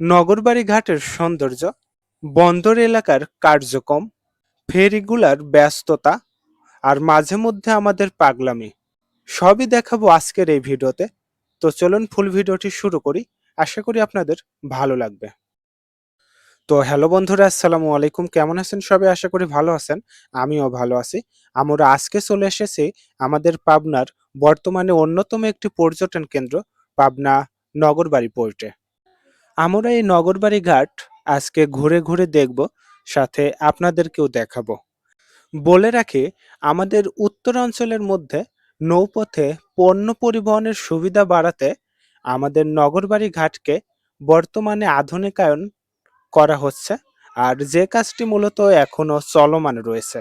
নগরবাড়ি ঘাটের সৌন্দর্য, বন্দর এলাকার কার্যক্রম, ফেরিগুলার ব্যস্ততা আর মাঝে মধ্যে আমাদের পাগলামি। সবই দেখাবো আজকের এই ভিডিওতে। তো চলুন ফুল ভিডিওটি শুরু করি। আশা করি আপনাদের ভালো লাগবে। তো হ্যালো বন্ধুরা, আসসালামু আলাইকুম। কেমন আছেন সবাই? আশা করি ভালো আছেন। আমিও ভালো আছি। আমরা আজকে চলে এসেছি আমাদের পাবনার বর্তমানে অন্যতম একটি পর্যটন কেন্দ্র, পাবনা নগরবাড়ি পোর্টে আমরা এই নগরবাড়ি ঘাট আজকে ঘুরে ঘুরে দেখব, সাথে আপনাদেরকেও দেখাবো। বলে রাখি, আমাদের উত্তরাঞ্চলের মধ্যে নৌপথে পণ্য পরিবহনের সুবিধা বাড়াতে আমাদের নগরবাড়ি ঘাটকে বর্তমানে আধুনিকায়ন করা হচ্ছে আর যে কাজটি মূলত এখনও চলমান রয়েছে।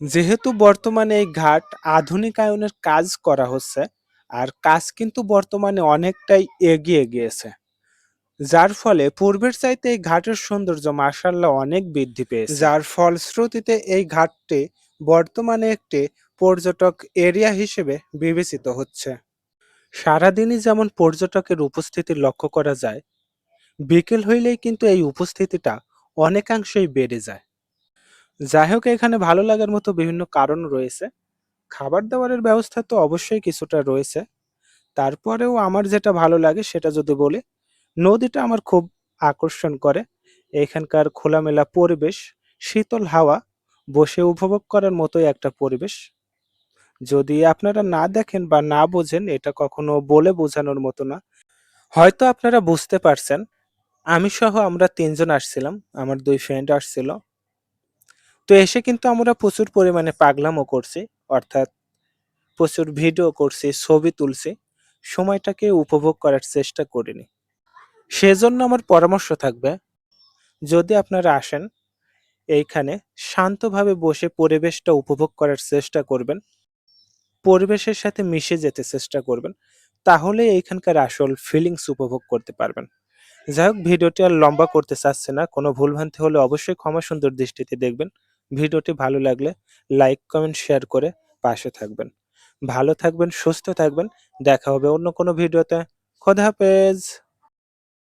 যেহেতু বর্তমানে এই ঘাট আধুনিকায়নের কাজ করা হচ্ছে আর কাজ কিন্তু বর্তমানে অনেকটাই এগিয়ে গিয়েছে। যার ফলে পূর্বের চাইতে এই ঘাটের সৌন্দর্য মার্শাল্লাহ অনেক বৃদ্ধি পেয়েছে। যার ফলশ্রুতিতে এই ঘাটটি বর্তমানে একটি পর্যটক এরিয়া হিসেবে বিবেচিত হচ্ছে। সারাদিনই যেমন পর্যটকের উপস্থিতি লক্ষ্য করা যায়, বিকেল হইলেই কিন্তু এই উপস্থিতিটা অনেকাংশেই বেড়ে যায়। যাই হোক এখানে ভালো লাগার মতো বিভিন্ন কারণ রয়েছে। খাবার দাবারের ব্যবস্থা তো অবশ্যই কিছুটা রয়েছে। তারপরেও আমার যেটা ভালো লাগে সেটা যদি বলি নদীটা আমার খুব আকর্ষণ করে। এখানকার খোলামেলা পরিবেশ, শীতল হাওয়া, বসে উপভোগ করার মতোই একটা পরিবেশ। যদি আপনারা না দেখেন বা না বোঝেন, এটা কখনো বলে বোঝানোর মতো না। হয়তো আপনারা বুঝতে পারছেন, আমি সহ আমরা তিনজন আসছিলাম, আমার দুই ফ্রেন্ড আসছিল। তো এসে কিন্তু আমরা প্রচুর পরিমাণে পাগলামও করছি, অর্থাৎ প্রচুর ভিডিও করছি, ছবি তুলছি, সময়টাকে উপভোগ করার চেষ্টা করিনি। সেজন্য আমার পরামর্শ থাকবে, যদি আপনারা আসেন, এইখানে শান্তভাবে বসে পরিবেশটা উপভোগ করার চেষ্টা করবেন, পরিবেশের সাথে মিশে যেতে চেষ্টা করবেন তাহলে এইখানকার আসল ফিলিংস উপভোগ করতে পারবেন। যাই হোক, ভিডিওটি আর লম্বা করতে চাচ্ছে না, কোনো ভুলভ্রান্তি হলে অবশ্যই ক্ষমা সুন্দর দৃষ্টিতে দেখবেন। ভিডিওটি ভালো লাগলে লাইক কমেন্ট শেয়ার করে পাশে থাকবেন। ভালো থাকবেন, সুস্থ থাকবেন, দেখা হবে অন্য কোনো ভিডিওতে। খোদা হাফেজ!